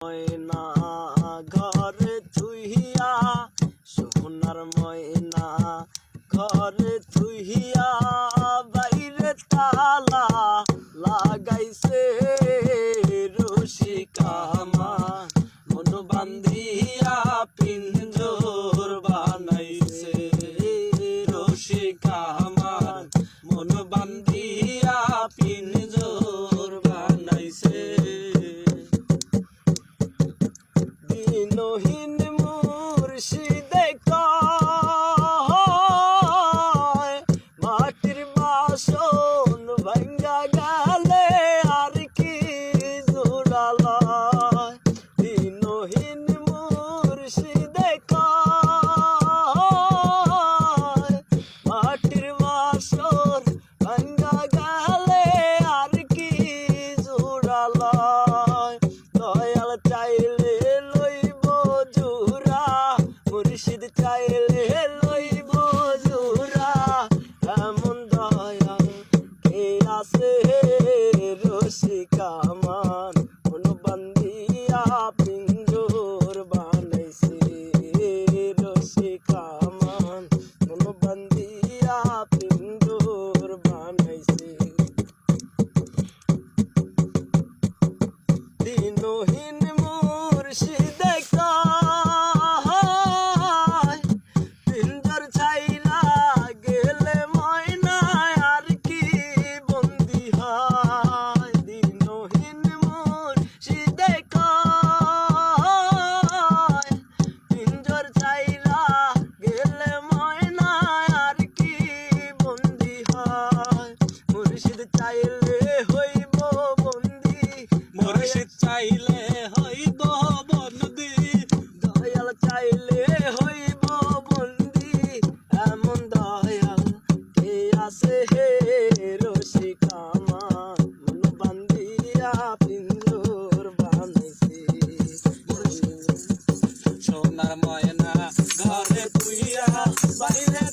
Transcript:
ময়না ঘর থুইয়া সোনার ময়না ঘর থুইয়া বাইরে তালা কামান অনুবন্দিয়া পিঞ্জুর বানাইছে রসি কামান অনুবন্দিয়া পিঞ্জুর বানাইছে দিনহীন সোনার ময়না ঘরে তুইয়া বাইরে